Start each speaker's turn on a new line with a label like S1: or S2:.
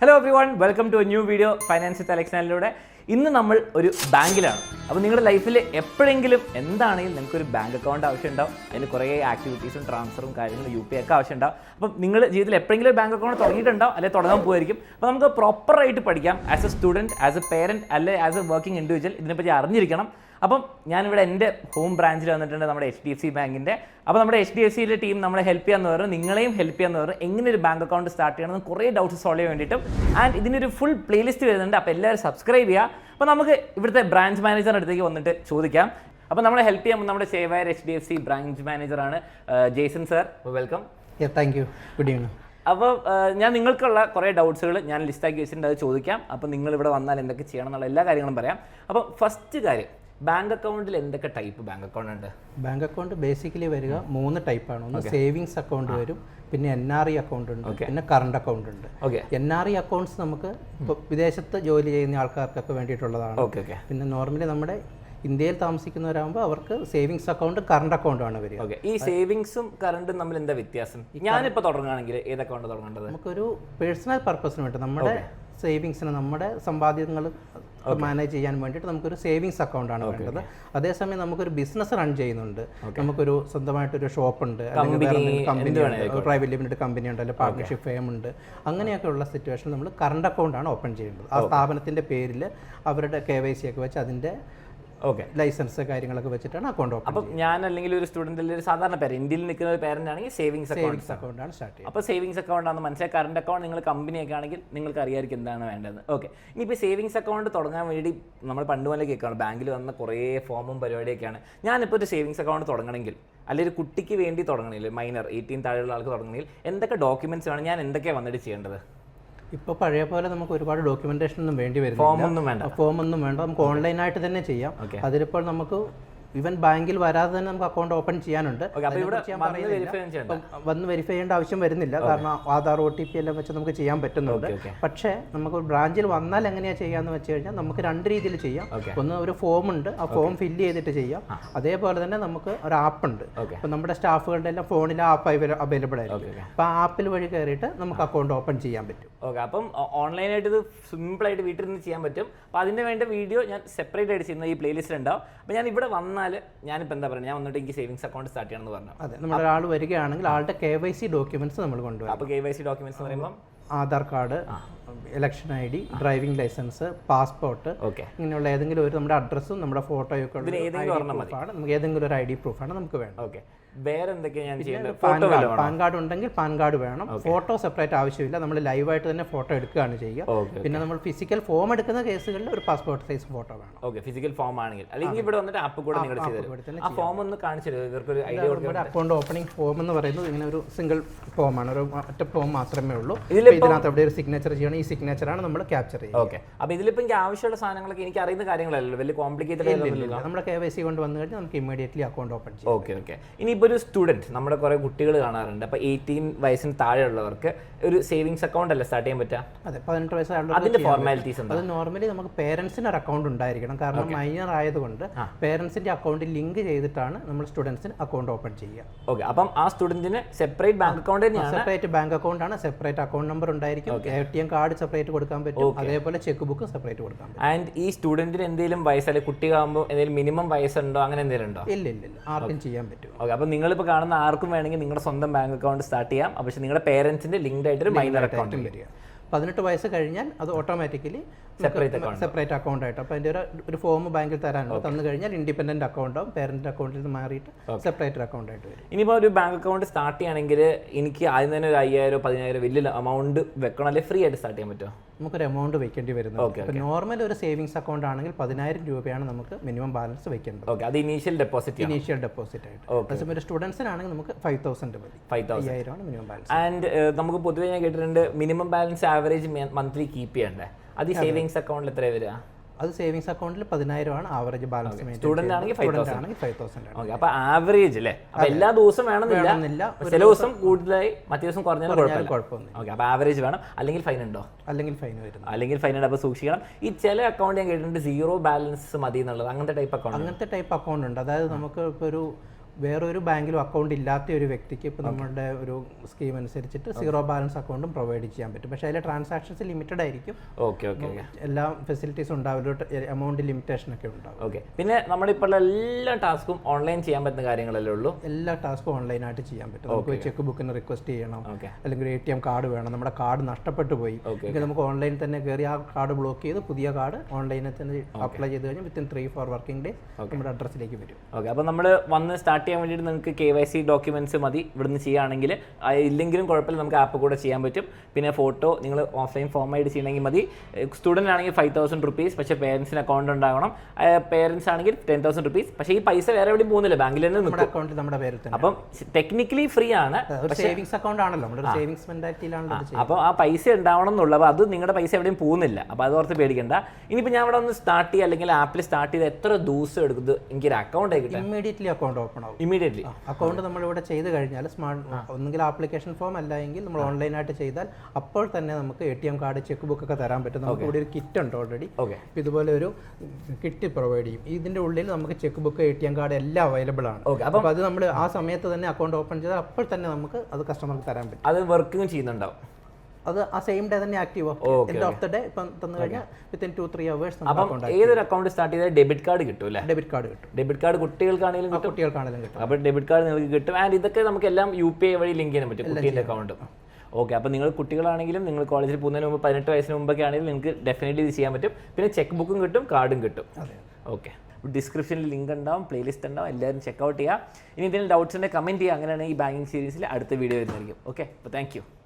S1: Hello everyone welcome to a new video finance Alex ഇന്ന് നമ്മൾ ഒരു ബാങ്കിലാണ്. അപ്പോൾ നിങ്ങളുടെ ലൈഫിൽ എപ്പോഴെങ്കിലും എന്താണെങ്കിലും നിങ്ങൾക്ക് ഒരു ബാങ്ക് അക്കൗണ്ട് ആവശ്യമുണ്ടാവും? അതിന് കുറേ ആക്ടിവിറ്റീസും ട്രാൻസ്ഫറും കാര്യങ്ങളും യു പി ഒക്കെ ആവശ്യമുണ്ടാവും. അപ്പം നിങ്ങൾ ജീവിതത്തിൽ എപ്പോഴെങ്കിലും ഒരു ബാങ്ക് അക്കൗണ്ട് തുടങ്ങിയിട്ടുണ്ടോ അല്ലെങ്കിൽ തുടങ്ങാൻ പോയിരിക്കും അപ്പോൾ നമുക്ക് പ്രോപ്പറായിട്ട് പഠിക്കാം. As a student as a parent അല്ലെ ആസ് എ വർക്കിംഗ് ഇൻഡിവിജ്വൽ ഇതിനെപ്പറ്റി അറിഞ്ഞിരിക്കണം. അപ്പം ഞാനിവിടെ എന്റെ ഹോം ബ്രാഞ്ചിൽ വന്നിട്ടുണ്ട് നമ്മുടെ എച്ച് ഡി എഫ് സി ബാങ്കിന്റെ. അപ്പോൾ നമ്മുടെ എച്ച് ഡി എഫ് സിയിലെ ടീം നമ്മളെ ഹെൽപ്പ് ചെയ്യാന്ന് പറഞ്ഞു. നിങ്ങളെയും ഹെൽപ്പ് ചെയ്യാന്ന് പറഞ്ഞു. എങ്ങനെ ഒരു ബാങ്ക് അക്കൗണ്ട് സ്റ്റാർട്ട് ചെയ്യണമെന്ന് കുറേ ഡൗട്ട്സ് സോൾവ് ചെയ്യാൻ വേണ്ടിയിട്ടും. ആൻഡ് ഇതിനൊരു ഫുൾ പ്ലേലിസ്റ്റ് വരുന്നുണ്ട്. അപ്പോൾ എല്ലാവരും സബ്സ്ക്രൈബ് ചെയ്യുക. അപ്പോൾ നമുക്ക് ഇവിടുത്തെ ബ്രാഞ്ച് മാനേജറിന്റെ അടുത്തേക്ക് വന്നിട്ട് ചോദിക്കാം. അപ്പോൾ നമ്മളെ ഹെൽപ്പ് ചെയ്യാൻ നമ്മുടെ സേവയർ H D F C branch മാനേജറാണ് Jason sir welcome
S2: thank you good evening
S1: അപ്പോൾ ഞാൻ നിങ്ങൾക്കുള്ള കുറേ ഡൗട്ട്സുകൾ ഞാൻ ലിസ്റ്റാക്കി വെച്ചിട്ടുണ്ട്. അത് ചോദിക്കാം. അപ്പോൾ നിങ്ങൾ ഇവിടെ വന്നാൽ എന്തൊക്കെ ചെയ്യണം എന്നുള്ള എല്ലാ കാര്യങ്ങളും പറയാം. അപ്പോൾ ഫസ്റ്റ് കാര്യം ബാങ്ക് അക്കൗണ്ടിൽ എന്തൊക്കെ ടൈപ്പ് ബാങ്ക് അക്കൗണ്ട് ഉണ്ട്?
S2: ബാങ്ക് അക്കൗണ്ട് ബേസിക്കലി വരിക മൂന്ന് ടൈപ്പാണ് ഒന്ന് സേവിങ്സ് അക്കൗണ്ട് വരും പിന്നെ എൻ ആർ ഇ അക്കൗണ്ട് ഉണ്ട് പിന്നെ കറണ്ട് അക്കൗണ്ട് ഉണ്ട്. എൻ ആർ ഇ അക്കൗണ്ട്സ് നമുക്ക് വിദേശത്ത് ജോലി ചെയ്യുന്ന ആൾക്കാർക്കൊക്കെ വേണ്ടിയിട്ടുള്ളതാണ്. പിന്നെ നോർമലി നമ്മുടെ ഇന്ത്യയിൽ താമസിക്കുന്നവരാകുമ്പോൾ അവർക്ക് സേവിങ്സ് അക്കൗണ്ട് കറണ്ട് അക്കൗണ്ടാണ് വരിക.
S1: ഈ സേവിങ്സും കറണ്ടും തമ്മിൽ എന്താ വ്യത്യാസം? ഞാനിപ്പോൾ തുടങ്ങുകയാണെങ്കിൽ ഏത് അക്കൗണ്ട് തുടങ്ങേണ്ടത്?
S2: നമുക്കൊരു പേഴ്സണൽ പർപ്പസിന് വേണ്ടി നമ്മുടെ സേവിങ്സിന് നമ്മുടെ സമ്പാദ്യങ്ങൾ മാനേജ് ചെയ്യാൻ വേണ്ടിയിട്ട് നമുക്കൊരു സേവിങ്സ് അക്കൗണ്ടാണ് വേണ്ടത്. അതേസമയം നമുക്കൊരു ബിസിനസ് റൺ ചെയ്യുന്നുണ്ട്. നമുക്കൊരു സ്വന്തമായിട്ടൊരു ഷോപ്പ് ഉണ്ട്. അല്ലെങ്കിൽ കമ്പനി പ്രൈവറ്റ് ലിമിറ്റഡ് കമ്പനി ഉണ്ട്. അല്ലെങ്കിൽ പാർട്ട്ണർഷിപ്പ് ഫേം ഉണ്ട്. അങ്ങനെയൊക്കെയുള്ള സിറ്റുവേഷൻ നമ്മൾ കറണ്ട് അക്കൗണ്ടാണ് ഓപ്പൺ ചെയ്യേണ്ടത് ആ സ്ഥാപനത്തിന്റെ പേരിൽ അവരുടെ കെ വൈ സി ഒക്കെ വെച്ച് അതിന്റെ
S1: ഓക്കെ
S2: ലൈസൻസ് കാര്യങ്ങളൊക്കെ വെച്ചിട്ടാണ് അക്കൗണ്ട് ഓപ്പൺ
S1: അപ്പം ഞാൻ അല്ലെങ്കിൽ ഒരു അല്ലെങ്കിൽ ഒരു സാധാരണ പേര് ഇന്ത്യയിൽ നിൽക്കുന്ന ഒരു പേരന്റ് ആണെങ്കിൽ സേവിങ്സ് അക്കൗണ്ട്
S2: സേവിങ്സ് അക്കൗണ്ടാണ് സ്റ്റാർട്ട് ചെയ്യുന്നത്.
S1: അപ്പോൾ സേവിങ്സ് അക്കൗണ്ട് ആണ് മനസ്സിലായി കറണ്ട് അക്കൗണ്ട് നിങ്ങൾ കമ്പനിയൊക്കെ ആണെങ്കിൽ നിങ്ങൾക്ക് അറിയാമായിരിക്കും എന്താണ് വേണ്ടത് ഓക്കെ ഇനിയിപ്പോൾ സേവിങ്സ് അക്കൗണ്ട് തുടങ്ങാൻ വേണ്ടി നമ്മൾ പണ്ട് മുതലേ കേൾക്കുകയാണ് ബാങ്കിൽ വന്ന കുറേ ഫോമും പരിപാടിയൊക്കെയാണ്. ഞാനിപ്പോൾ ഒരു സേവിങ്സ് അക്കൗണ്ട് തുടങ്ങണമെങ്കിൽ അല്ലെങ്കിൽ ഒരു കുട്ടിക്ക് വേണ്ടി തുടങ്ങണമെങ്കിൽ മൈനർ എയ്റ്റീൻ താഴെയുള്ള ആൾക്ക് തുടങ്ങണമെങ്കിൽ എന്തൊക്കെ ഡോക്യുമെന്റ്സ് വേണം? ഞാൻ എന്തൊക്കെയാണ് വന്നിട്ട് ചെയ്യേണ്ടത്?
S2: ഇപ്പോൾ പഴയ പോലെ നമുക്ക് ഒരുപാട് ഡോക്യുമെന്റേഷൻ ഒന്നും വേണ്ടി ഫോം
S1: ഒന്നും വേണ്ട.
S2: ഫോം ഒന്നും വേണ്ട. നമുക്ക് ഓൺലൈനായിട്ട് തന്നെ ചെയ്യാം. അതിലിപ്പോൾ നമുക്ക് ഈവൻ ബാങ്കിൽ വരാതെ തന്നെ നമുക്ക് അക്കൗണ്ട് ഓപ്പൺ ചെയ്യാനുണ്ട്.
S1: വന്ന് വെരിഫൈ ചെയ്യണ്ട
S2: ആവശ്യം വരുന്നില്ല. കാരണം ആധാർ ഒ ടി പി എല്ലാം വെച്ച് നമുക്ക് ചെയ്യാൻ പറ്റുന്നുണ്ട്. പക്ഷേ നമുക്ക് ബ്രാഞ്ചിൽ വന്നാൽ എങ്ങനെയാണ് ചെയ്യാന്ന് വെച്ച് കഴിഞ്ഞാൽ നമുക്ക് രണ്ട് രീതിയിൽ ചെയ്യാം. ഒന്ന് ഒരു ഫോം ഉണ്ട്. ആ ഫോം ഫില്ല് ചെയ്തിട്ട് ചെയ്യാം. അതേപോലെ തന്നെ നമുക്ക് ഒരു ആപ്പ് ഉണ്ട്. അപ്പൊ നമ്മുടെ സ്റ്റാഫുകളുടെ എല്ലാം ഫോണിൽ ആപ്പ് അവൈലബിൾ ആയിരിക്കും. അപ്പൊ ആ ആപ്പിൽ വഴി കയറിയിട്ട് നമുക്ക് അക്കൗണ്ട് ഓപ്പൺ ചെയ്യാൻ പറ്റും.
S1: ഓക്കെ അപ്പം ഓൺലൈനായിട്ട് ഇത് സിമ്പിൾ ആയിട്ട് വീട്ടിൽ നിന്ന് ചെയ്യാൻ പറ്റും. അപ്പോൾ അതിന് വേണ്ട വീഡിയോ ഞാൻ സെപ്പറേറ്റ് ആയിട്ട് ചെയ്യുന്ന ഈ പ്ലേലിസ്റ്റ് ഉണ്ടാവും. അപ്പോൾ ഞാൻ ഇവിടെ വന്നാൽ ഞാനിപ്പോൾ എന്താ പറയുക ഞാൻ വന്നിട്ട് എനിക്ക് സേവിങ്സ് അക്കൗണ്ട് സ്റ്റാർട്ട് ചെയ്യണമെന്ന് പറഞ്ഞു.
S2: അതെ നമ്മുടെ ഒരാൾ വരികയാണെങ്കിൽ ആളുടെ കെ വൈ സി ഡോക്യുമെന്റ്സ് നമ്മൾ കൊണ്ടുവരും
S1: അപ്പോൾ കെ വൈ സി ഡോക്യുമെന്റ്സ് എന്ന് പറയുമ്പോൾ
S2: Aadhaar card election I D driving licence passport
S1: okay.
S2: ഇങ്ങനെയുള്ള ഏതെങ്കിലും ഒരു നമ്മുടെ അഡ്രസ്സും നമ്മുടെ ഫോട്ടോയൊക്കെ ഉള്ള നമുക്ക് ഏതെങ്കിലും ഒരു ഐ ഡി പ്രൂഫാണ് നമുക്ക് വേണ്ടത്.
S1: ഓക്കെ. വേറെ എന്തൊക്കെയാണ് ഞാൻ ചെയ്യേണ്ടത്
S2: PAN
S1: photo
S2: card PAN card ഉണ്ടെങ്കിൽ പാൻ കാർഡ് വേണം. ഫോട്ടോ സെപ്പറേറ്റ് ആവശ്യമില്ല. നമ്മൾ ലൈവായിട്ട് തന്നെ ഫോട്ടോ എടുക്കുകയാണ് ചെയ്യുക. പിന്നെ നമ്മൾ ഫിസിക്കൽ ഫോം എടുക്കുന്ന കേസുകളിൽ ഒരു പാസ്പോർട്ട് സൈസ് ഫോട്ടോ വേണം.
S1: ഓക്കെ ഫിസിക്കൽ ഫോം ആണെങ്കിൽ. അല്ലെങ്കിൽ ഇവിടെ വന്നിട്ട് ആപ്പ് കൂടെ നിങ്ങൾ ചെയ്തു ആ ഫോം ഒന്ന് കാണിച്ചു ഇവർക്ക് ഒരു ഐഡിയ കൊടുക്കും
S2: നമ്മുടെ അക്കൗണ്ട് ഓപ്പണിംഗ് ഫോം എന്ന് പറയുന്നത് ഇങ്ങനെ ഒരു സിംഗിൾ ഫോം ആണ്. ഒരു ഒറ്റ ഫോം മാത്രമേ ഉള്ളൂ. ഇതിനകത്ത് അവിടെ ഒരു സിഗ്നേച്ചർ ചെയ്യണം? ഈ സിഗ്നേച്ചർ ആണ് നമ്മൾ ക്യാപ്ചർ ചെയ്യുന്നത്
S1: ഓക്കെ. അപ്പോൾ ഇതിലിപ്പോൾ എനിക്ക് ആവശ്യമുള്ള സാധനങ്ങളൊക്കെ എനിക്ക് അറിയുന്ന കാര്യങ്ങളല്ലല്ലോ. വലിയ കോംപ്ലിക്കേറ്റഡ്
S2: നമ്മുടെ കെ വൈ സി കൊണ്ട് വന്നു കഴിഞ്ഞാൽ നമുക്ക് ഇമ്മീഡിയറ്റ്ലി അക്കൗണ്ട് ഓപ്പൺ ചെയ്യാം.
S1: Okay okay. ഇനിയിപ്പോൾ ഒരു സ്റ്റുഡന്റ് നമ്മുടെ കുറേ കുട്ടികൾ കാണാറുണ്ട്. അപ്പോൾ എയ്റ്റീൻ വയസ്സിന് താഴെയുള്ളവർക്ക് ഒരു സേവിങ്സ് അക്കൗണ്ട് അല്ല സ്റ്റാർട്ട് ചെയ്യാൻ പറ്റുക?
S2: അതെ പതിനെട്ട് വയസ്സായുള്ള
S1: അതിന്റെ ഫോർമാലിറ്റീസ് ഉണ്ട്
S2: അത് നോർമലി നമുക്ക് പേരൻസിന് ഒരു അക്കൗണ്ട് ഉണ്ടായിരിക്കണം. കാരണം മൈനർ ആയതുകൊണ്ട് പേരൻസിന്റെ അക്കൗണ്ട് ലിങ്ക് ചെയ്തിട്ടാണ് നമ്മൾ സ്റ്റുഡൻസിന് അക്കൗണ്ട് ഓപ്പൺ ചെയ്യുക.
S1: ഓക്കെ അപ്പം ആ സ്റ്റുഡന്റിന് separate bank account
S2: separate bank account ആണ്. സെപ്പറേറ്റ് അക്കൗണ്ട് നമ്പർ ഉണ്ടായിരിക്കും. A T M card separate കൊടുക്കാൻ പറ്റും. അതേപോലെ ചെക്ക് ബുക്കും സെപ്പറേറ്റ് കൊടുക്കാൻ പറ്റും.
S1: ആൻഡ് ഈ സ്റ്റുഡന്റിന് എന്തെങ്കിലും വയസ്സല്ലേ കുട്ടികളാകുമ്പോൾ എന്തെങ്കിലും മിനിമം വയസ്സുണ്ടോ? അങ്ങനെ എന്തെങ്കിലും ഉണ്ടോ?
S2: ഇല്ല ഇല്ല ആർക്കും ചെയ്യാൻ പറ്റും.
S1: ഓക്കെ അപ്പോൾ നിങ്ങളിപ്പോൾ കാണുന്ന ആർക്കും വേണമെങ്കിൽ നിങ്ങളുടെ സ്വന്തം ബാങ്ക് അക്കൗണ്ട് സ്റ്റാർട്ട് ചെയ്യാം. പക്ഷേ നിങ്ങളുടെ പേരൻസിന്റെ ലിങ്ക്ഡ് ആയിട്ടൊരു മൈനർ അക്കൗണ്ട്
S2: വരിക. പതിനെട്ട് വയസ്സ് കഴിഞ്ഞാൽ അത് automatically
S1: separate account
S2: separate account ആയിട്ട്. അപ്പോൾ അതിന്റെ ഒരു ഒരു ഫോം ബാങ്കിൽ തരാനുണ്ട്. തന്നു കഴിഞ്ഞാൽ ഇൻഡിപെൻഡന്റ് അക്കൗണ്ടോ ആവും. പേരന്റ് അക്കൗണ്ടിൽ നിന്ന് മാറിയിട്ട് സെപ്പറേറ്റ് അക്കൗണ്ട് ആയിട്ട് വരും.
S1: ഇനിയിപ്പോൾ ഒരു ബാങ്ക് അക്കൗണ്ട് സ്റ്റാർട്ട് ചെയ്യണമെങ്കിൽ എനിക്ക് ആദ്യം തന്നെ ഒരു അയ്യായിരം പതിനായിരം വലിയ എമൗണ്ട് വെക്കണം അല്ലെങ്കിൽ ഫ്രീ ആയിട്ട് സ്റ്റാർട്ട് ചെയ്യാൻ പറ്റുമോ?
S2: നമുക്കൊരു എമൗണ്ട് വെക്കേണ്ടി വരുന്നത് ഇപ്പോൾ നോർമൽ ഒരു സേവിങ്സ് അക്കൗണ്ട് ആണെങ്കിൽ പതിനായിരം രൂപയാണ് നമുക്ക് മിനിമം ബാലൻസ് വെക്കേണ്ടത്.
S1: ഓക്കെ അത് ഇനീഷ്യൽ ഡെപ്പോസിറ്റ്
S2: ഇനീഷ്യൽ ഡെപ്പോസിറ്റ് ആയിട്ട്. അതേസമയം ഒരു സ്റ്റുഡൻസിനാണെങ്കിൽ നമുക്ക് ഫൈവ് തൗസൻഡ് മതി.
S1: Five thousand
S2: minimum balance
S1: and നമുക്ക് പൊതുവേ ഞാൻ കേട്ടിട്ടുണ്ട് minimum balance average monthly keep ചെയ്യണ്ടേ? അത് സേവിങ്സ് അക്കൗണ്ടിൽ എത്ര വരിക?
S2: അത് സേവിങ്സ് അക്കൗണ്ടിൽ പതിനായിരമാണ്. ആവറേജ് ബാലൻസ്
S1: സ്റ്റുഡന്റ് ആണെങ്കിൽ ഫൈവ് തൗസൻഡ്
S2: ആണെങ്കിൽ ഫൈവ് തൗസൻഡ് ആണ്
S1: ഓക്കെ അപ്പോൾ ആവറേജ് അല്ലേ അപ്പോൾ എല്ലാ ദിവസവും വേണമെന്നില്ല. ചില ദിവസം കൂടുതലായി മറ്റു ദിവസം കുറഞ്ഞാലും കുഴപ്പമില്ല. ഓക്കെ അപ്പോൾ ആവറേജ് വേണം. അല്ലെങ്കിൽ ഫൈൻ ഉണ്ടോ?
S2: അല്ലെങ്കിൽ ഫൈൻ വരുന്നു.
S1: അല്ലെങ്കിൽ ഫൈൻ ഉണ്ട്. അപ്പോൾ സൂക്ഷിക്കണം. ഈ ചില അക്കൗണ്ട് ഞാൻ കേട്ടിട്ടുണ്ട് സീറോ ബാലൻസ് മതി എന്നുള്ളത്. അങ്ങനത്തെ ടൈപ്പ് അക്കൗണ്ട്
S2: അങ്ങനത്തെ ടൈപ്പ് അക്കൗണ്ട് ഉണ്ട്. അതായത് നമുക്ക് ഇപ്പോൾ ഒരു വേറൊരു ബാങ്കിലും അക്കൗണ്ട് ഇല്ലാത്ത ഒരു വ്യക്തിക്ക് ഇപ്പോൾ നമ്മുടെ ഒരു സ്കീം അനുസരിച്ചിട്ട് സീറോ ബാലൻസ് അക്കൗണ്ടും പ്രൊവൈഡ് ചെയ്യാൻ പറ്റും. പക്ഷേ അതിലെ ട്രാൻസാക്ഷൻസ് ലിമിറ്റഡ് ആയിരിക്കും.
S1: ഓക്കെ ഓക്കെ
S2: എല്ലാ ഫെസിലിറ്റീസും ഉണ്ടാവില്ല. എമൗണ്ട് ലിമിറ്റേഷൻ ഒക്കെ ഉണ്ടാവും.
S1: ഓക്കെ പിന്നെ നമ്മളിപ്പോൾ എല്ലാ ടാസ്കും ഓൺലൈൻ ചെയ്യാൻ പറ്റുന്ന കാര്യങ്ങളല്ലേ ഉള്ളൂ?
S2: എല്ലാ ടാസ്കും ഓൺലൈനായിട്ട് ചെയ്യാൻ പറ്റും. നമുക്ക് ചെക്ക് ബുക്കിന് റിക്വസ്റ്റ് ചെയ്യണം. അല്ലെങ്കിൽ എ ടി എം കാർഡ് വേണം. നമ്മുടെ കാർഡ് നഷ്ടപ്പെട്ടു പോയി. നമുക്ക് ഓൺലൈനിൽ തന്നെ കയറി ആ കാർഡ് ബ്ലോക്ക് ചെയ്ത് പുതിയ കാർഡ് ഓൺലൈനിൽ തന്നെ അപ്ലൈ ചെയ്ത് കഴിഞ്ഞാൽ within three four working days നമ്മുടെ അഡ്രസ്സിലേക്ക് വരും.
S1: ഓക്കെ അപ്പോൾ നമ്മൾ വന്ന് സ്റ്റാർട്ട് ചെയ്യാൻ വേണ്ടിയിട്ട് നിങ്ങൾക്ക് കെ വൈ സി ഡോക്യുമെന്റ്സ് മതി. ഇവിടുന്ന് ചെയ്യുകയാണെങ്കിൽ ഇല്ലെങ്കിലും കുഴപ്പമില്ല നമുക്ക് ആപ്പ് കൂടെ ചെയ്യാൻ പറ്റും. പിന്നെ ഫോട്ടോ നിങ്ങൾ ഓഫ്ലൈൻ ഫോം ആയിട്ട് ചെയ്യണമെങ്കിൽ മതി. സ്റ്റുഡന്റ് ആണെങ്കിൽ ഫൈവ് തൗസൻഡ് റുപ്പീസ് പക്ഷേ പേരൻസിന് അക്കൗണ്ട് ഉണ്ടാകണം പേരൻസ് ആണെങ്കിൽ ടെൻ തൗസൻഡ് റുപ്പീസ് പക്ഷേ ഈ പൈസ വേറെ എവിടെയും പോകുന്നില്ല ബാങ്കിൽ തന്നെ
S2: നമ്മുടെ അക്കൗണ്ട് നമ്മുടെ പേര്
S1: അപ്പം ടെക്നിക്കലി ഫ്രീ ആണ്.
S2: സേവിങ്സ് അക്കൗണ്ട് ആണല്ലോ. നമ്മുടെ സേവിങ്സ് മെന്റാലിറ്റിയിലാണല്ലോ ഇത്
S1: അപ്പോൾ ആ പൈസ ഉണ്ടാവണം എന്നുള്ളത് അത് നിങ്ങളുടെ പൈസ എവിടെയും പോകുന്നില്ല. അപ്പോൾ അത് ഓർത്ത് പേടിക്കണ്ട. ഇനിയിപ്പോൾ ഞാൻ അവിടെ ഒന്ന് സ്റ്റാർട്ട് ചെയ്യുക അല്ലെങ്കിൽ ആപ്പിൽ സ്റ്റാർട്ട് ചെയ്ത് എത്ര ദിവസം എടുക്കുന്നത് എനിക്കൊരു അക്കൗണ്ട് ആയിക്കിട്ടെ
S2: ഇമ്മീഡിയറ്റ്ലി അക്കൗണ്ട് ഓപ്പൺ ആവും.
S1: ഇമീഡിയറ്റ്ലി
S2: അക്കൗണ്ട് നമ്മളിവിടെ ചെയ്ത് കഴിഞ്ഞാൽ സ്മാർട്ട് ഒന്നുകിൽ ആപ്ലിക്കേഷൻ ഫോം അല്ലെങ്കിൽ നമ്മൾ ഓൺലൈനായിട്ട് ചെയ്താൽ അപ്പോൾ തന്നെ നമുക്ക് A T M card cheque book ഒക്കെ തരാൻ പറ്റും. നമുക്ക് ഇവിടെ ഒരു കിറ്റ് ഉണ്ട് ഓൾറെഡി
S1: ഓക്കെ
S2: ഇതുപോലെ ഒരു കിറ്റ് പ്രൊവൈഡ് ചെയ്യും. ഇതിന്റെ ഉള്ളിൽ നമുക്ക് cheque book A T M card എല്ലാം അവൈലബിൾ ആണ്. അപ്പോൾ അത് നമ്മൾ ആ സമയത്ത് തന്നെ അക്കൗണ്ട് ഓപ്പൺ ചെയ്താൽ അപ്പോൾ തന്നെ നമുക്ക് അത് കസ്റ്റമർക്ക് തരാൻ പറ്റും.
S1: അത് വർക്കിംഗ് ചെയ്യുന്നുണ്ടാവും.
S2: അത് ആ സെയിം ഡേ തന്നെ active end of the day ഇപ്പം തന്നു കഴിഞ്ഞാൽ വിത്തിൻ ടു ത്രീ അവേഴ്സ്
S1: അപ്പം ഏതൊരു അക്കൗണ്ട് സ്റ്റാർട്ട് ചെയ്താൽ ഡെബിറ്റ് കാർഡ് കിട്ടും അല്ലേ?
S2: ഡെബിറ്റ് കാർഡ് കിട്ടും.
S1: ഡെബിറ്റ് കാർഡ് കുട്ടികൾക്കാണെങ്കിലും കിട്ടും.
S2: കുട്ടികൾക്കാണെങ്കിലും കിട്ടും.
S1: അപ്പോൾ ഡെബിറ്റ് കാർഡ് നിങ്ങൾക്ക് കിട്ടും. ആൻഡ് ഇതൊക്കെ നമുക്ക് എല്ലാം യു പി ഐ വഴി ലിങ്ക് ചെയ്യാൻ പറ്റും കുട്ടീന്റെ അക്കൗണ്ട് ഓക്കെ അപ്പോൾ നിങ്ങൾ കുട്ടികളാണെങ്കിലും നിങ്ങൾ കോളേജിൽ പോകുന്നതിന് മുമ്പ് പതിനെട്ട് വയസ്സിന് മുമ്പൊക്കെ ആണെങ്കിലും നിങ്ങൾക്ക് ഡെഫിനറ്റ്ലി ഇത് ചെയ്യാൻ പറ്റും. പിന്നെ ചെക്ക് ബുക്കും കിട്ടും കാർഡും കിട്ടും. ഓക്കെ ഡിസ്ക്രിപ്ഷനിൽ ലിങ്ക് ഉണ്ടാവും പ്ലേലിസ്റ്റ് ഉണ്ടാവും എല്ലാവരും ചെക്കൗട്ട് ചെയ്യുക ഇനി എന്തെങ്കിലും ഡൗട്ട്സ് ഉണ്ടെങ്കിൽ കമന്റ് ചെയ്യുക അങ്ങനെയാണെങ്കിൽ ഈ ബാങ്കിങ് സീരീസിൽ അടുത്ത വീഡിയോ വരുന്നതായിരിക്കും. ഓക്കെ അപ്പോൾ താങ്ക് യു